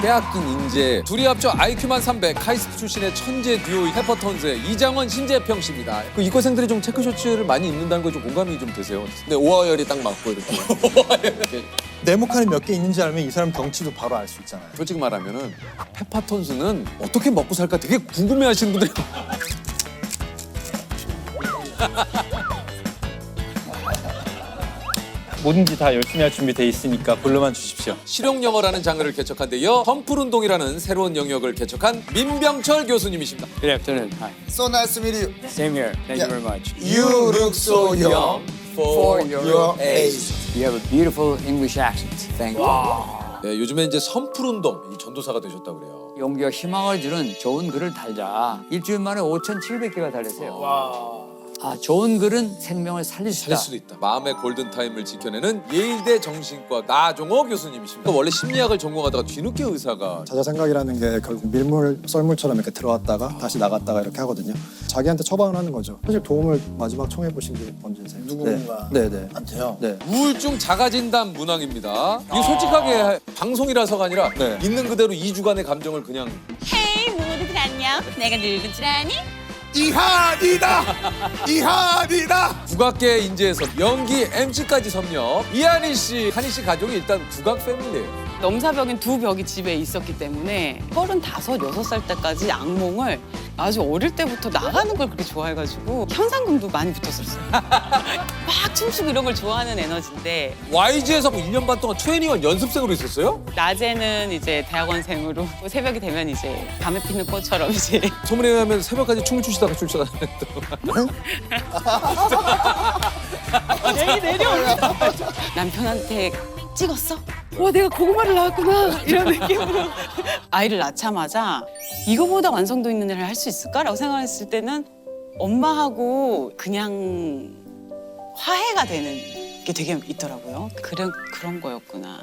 빼앗긴 인재 둘이 합쳐 IQ만 300 카이스트 출신의 천재 듀오 페퍼톤스의 이장원 신재평 씨입니다. 그 이과생들이 좀 체크 셔츠를 많이 입는다는 거좀 공감이 좀 되세요? 근데 오하열이 딱 맞고 이렇게. 네모칸이 몇개 있는지 알면 이 사람 덩치도 바로 알 수 있잖아요. 솔직히 말하면은 페퍼톤스는 어떻게 먹고 살까 되게 궁금해하시는 분들이 뭐든지 다 열심히 할 준비 돼 있으니까 불러만 주십시오. 실용 영어라는 장르를 개척한 데 이어 펌플 운동이라는 새로운 영역을 개척한 민병철 교수님이십니다. Good afternoon. Hi. So nice to meet you. Same here. Thank Yeah. you very much. You look so young for your age. You have a beautiful English accent. Thank you. 네, 요즘에 이제 선풀 운동 이 전도사가 되셨다고 그래요. 용기와 희망을 주는 좋은 글을 달자. 일주일 만에 5,700개가 달렸어요. 아, 좋은 글은 생명을 살릴 수살 있다. 수도 있다. 마음의 골든 타임을 지켜내는 예일대 정신과 나종호 교수님이십니다. 원래 심리학을 전공하다가 뒤늦게 의사가 자자 생각이라는 게 결국 밀물 썰물처럼 이렇게 들어왔다가 다시 나갔다가 이렇게 하거든요. 자기한테 처방을 하는 거죠. 사실 도움을 마지막 청해 보신 게 언제세요? 누군가. 네, 네. 한테요. 네. 우울증 자가 진단 문항입니다. 이거 솔직하게 방송이라서가 아니라 네. 있는 그대로 2주간의 감정을 그냥 헤이 모두들 안녕 내가 늙은 줄 아니? 이한이다. 이한이다. 국악계 인재에서 연기 MC까지 섭렵 이한희 씨, 한희 씨 가족이 일단 국악 패밀리예요. 넘사벽인 두 벽이 집에 있었기 때문에 서른다섯 여섯 살 때까지 악몽을 아주 어릴 때부터 나가는 걸 그렇게 좋아해가지고 현상금도 많이 붙었었어요. 막 춤추고 이런 걸 좋아하는 에너지인데 YG에서 뭐 1년 반 동안 트레이닝원 연습생으로 있었어요? 낮에는 이제 대학원생으로 새벽이 되면 이제 밤에 피는 꽃처럼 이제 소문에 의하면 새벽까지 춤을 추시다가 출전하는 내리 내려올라 남편한테 찍었어? 와 내가 고구마를 낳았구나 이런 느낌으로 아이를 낳자마자 이거보다 완성도 있는 일을 할 수 있을까라고 생각했을 때는 엄마하고 그냥 화해가 되는 게 되게 있더라고요. 그런 그런 거였구나.